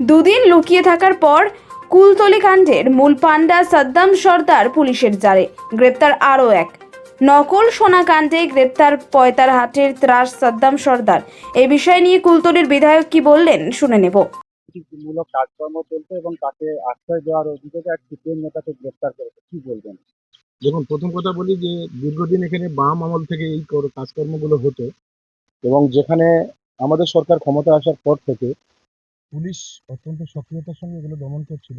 দুদিন লুকিয়ে থাকার পর কুলতলি কাণ্ডের মূল পাণ্ডা সাদ্দাম সর্দার পুলিশের জালে গ্রেপ্তার আরও এক। নকল সোনা কাণ্ডে গ্রেপ্তার পয়তারহাটের ত্রাস সাদ্দাম সর্দার। এ বিষয় নিয়ে কুলতলির বিধায়ক কি বললেন শুনে নেব। মূলক কাজকর্ম চলছে এবং তাকে আশ্রয় দেওয়ার অভিযোগে এক সিপিএম নেতাকে গ্রেপ্তার করেছে। কি বলবেন? দেখুন প্রথম কথা বলি যে দীর্ঘদিন এখানে বাম আমল থেকে এই কাজকর্মগুলো হতো এবং যেখানে আমাদের সরকার ক্ষমতা আসার পর থেকে পুলিশ অত্যন্ত সক্রিয়তার সঙ্গে এগুলো দমন করছিল।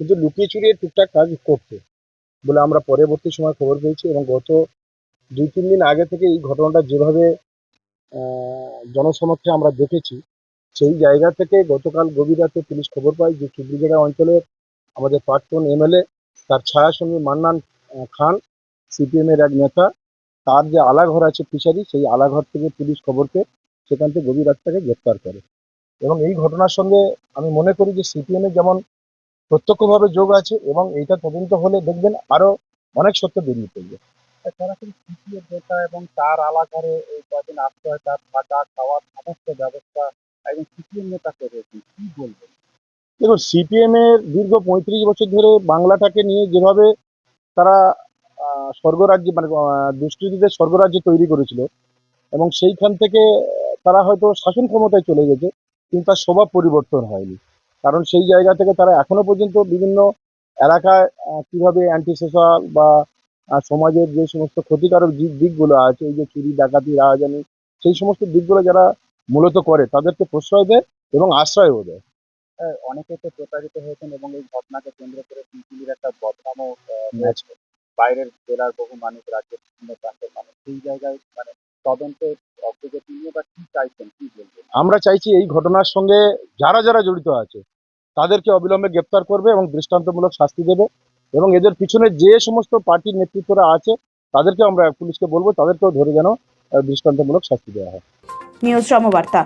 কিন্তু লুকিয়ে চুরিয়ে টুকটাক কাজ করতে বলে আমরা পরবর্তী সময় খবর পেয়েছি এবং গত দুই, তিন দিন আগে থেকে এই ঘটনাটা যেভাবে জনসমক্ষে আমরা দেখেছি, সেই জায়গা থেকে গতকাল গভীর রাতে পুলিশ খবর পায় যে চুবড়িজাড়া অঞ্চলের আমাদের প্রাক্তন এমএলএ, তার ছায়াসঙ্গী মান্নান খান সিপিএম এর এক নেতা, তার যে আলাঘর আছে ফিশারি, সেই আলাঘর থেকে পুলিশ খবর পেয়ে সেখান থেকে গভীর রাত থেকে গ্রেপ্তার করে। এবং এই ঘটনার সঙ্গে আমি মনে করি যে সিপিএম এর যেমন প্রত্যক্ষভাবে যোগ আছে এবং এইটা তদন্ত হলে দেখবেন আরও অনেক সত্য বেরিয়ে পড়বে। সরাসরি সিপিএম নেতা এবং তার আলাঘরে এই কদিন আশ্রয় তার থাকা খাওয়ার সমস্ত ব্যবস্থা একজন সিপিএম নেতা করেছেন কি বলবেন? দেখুন সিপিএম এর দীর্ঘ পঁয়ত্রিশ বছর ধরে বাংলাটাকে নিয়ে যেভাবে তারা স্বর্গরাজ্য মানে দুষ্কৃতীদের স্বর্গরাজ্য তৈরি করেছিল এবং সেইখান থেকে তারা হয়তো শাসন ক্ষমতায় চলে গেছে। কিন্তু তার স্বভাব পরিবর্তন হয়নি। কারণ সেই জায়গা থেকে তারা এখনও পর্যন্ত বিভিন্ন এলাকায় কীভাবে অ্যান্টি সোশ্যাল বা সমাজের যে সমস্ত ক্ষতিকারক দিক দিকগুলো আছে এই যে চুরি ডাকাতি রাহাজানি সেই সমস্ত দিকগুলো যারা মূলত করে তাদেরকে প্রশ্রয় দেয় এবং আশ্রয়ও দেয়। অনেকে তো প্রতারিত হয়েছেন এবং এই ঘটনাকে কেন্দ্র করে পিপিলির একটা বদনামও হয়েছে বাইরের জেলার বহু মানুষ রাজ্যের বিভিন্ন প্রান্তের মানুষ সেই জায়গায় মানে তদন্তের অগ্রগতি নিয়ে বা কি চাইছেন কি বলবেন? আমরা চাইছি এই ঘটনার সঙ্গে যারা যারা জড়িত আছে তাদেরকে অবিলম্বে গ্রেপ্তার করবে এবং দৃষ্টান্তমূলক শাস্তি দেবে এবং এদের পিছনে যে সমস্ত পার্টির নেতৃত্বরা আছে তাদেরকে আমরা পুলিশকে বলব তাদেরকেও ধরে যেন দৃষ্টান্তমূলক শাস্তি দেওয়া হয়। নিউজ সমবার্তা।